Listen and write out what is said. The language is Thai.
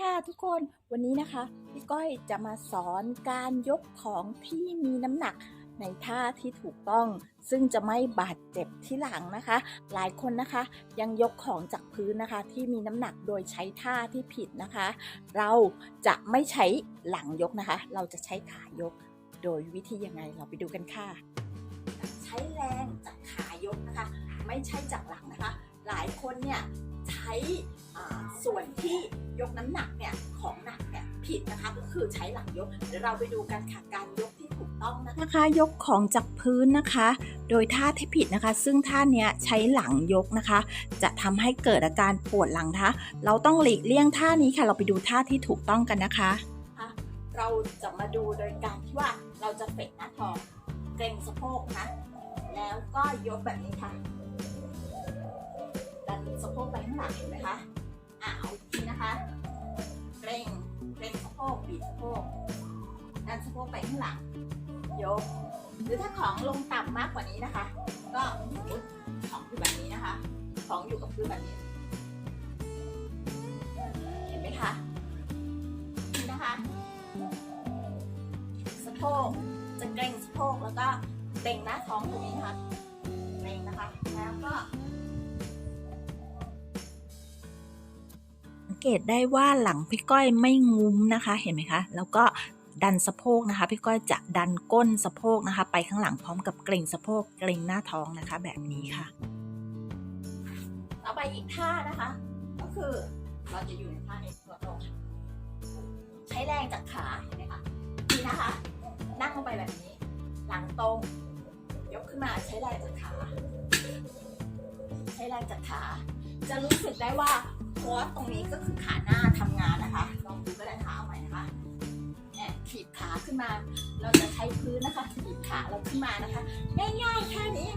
ค่ะทุกคนวันนี้นะคะพี่ก้อยจะมาสอนการยกของที่มีน้ำหนักในท่าที่ถูกต้อง ซึ่งจะไม่บาดเจ็บที่หลังนะคะ หลายคนนะคะยังยกของจากพื้นนะคะ ที่มีน้ำหนักโดยใช้ท่าที่ผิดนะคะ เราจะไม่ใช้หลังยกนะคะ เราจะใช้ขายกโดยวิธียังไงเราไปดูกันค่ะ ใช้แรงจากขายกนะคะ ไม่ใช่จากหลังนะคะ หลายคนเนี่ยใช้ ส่วนที่ยกน้ำหนักเนี่ยของหนักเนี่ยผิดนะคะก็คือใช้หลังยกเดี๋ยวเราไปดูกันค่ะการยกที่ถูกต้องนะคะนะคะยกของจากพื้นนะคะ โดยท่าที่ผิดนะคะ ซึ่งท่าเนี้ยใช้หลังยกนะคะ จะทำให้เกิดอาการปวดหลังนะคะเราต้องหลีกเลี่ยงท่านี้ค่ะ เราไปดูท่าที่ถูกต้องกันนะคะ เราจะมาดูโดยการที่ว่าเราจะเฟกหน้าท้องเกรงสะโพกนะแล้วก็ยกแบบนี้ค่ะดันสะโพกไปข้างหลังเห็นไหมคะอะางหลังยก หรือถ้าของลงต่ำมากกว่านี้นะคะ ก็ของอยู่แบบนี้นะคะ ของอยู่กับพื้นแบบนี้ เห็นไหมคะนี่นะคะสะโพกจะเกรงสะโพกแล้วก็เกรงหน้าท้องตรงนี้นะคะเกรงนะคะ แล้วก็สังเกตได้ว่าหลังพี่ก้อยไม่งุ้มนะคะ เห็นไหมคะ แล้วก็ ดันสะโพกนะคะ พี่ก้อยจะดันก้นสะโพกนะคะ ไปข้างหลังพร้อมกับเกรงสะโพกเกรงหน้าท้องนะคะ แบบนี้ค่ะ ต่อไปอีกท่านะคะ ก็คือเราจะอยู่ในท่านี้ตัวตรงใช้แรงจากขาเห็นไหมคะนี่นะคะ นั่งลงไปแบบนี้ หลังตรงยกขึ้นมาใช้แรงจากขา ใช้แรงจากขา จะรู้สึกได้ว่าโค้ดตรงนี้ก็คือขาหน้าทำงานนะคะ ขาขึ้นมา เราจะใช้พื้นนะคะถีบขาเราขึ้นมานะคะ ง่ายๆแค่นี้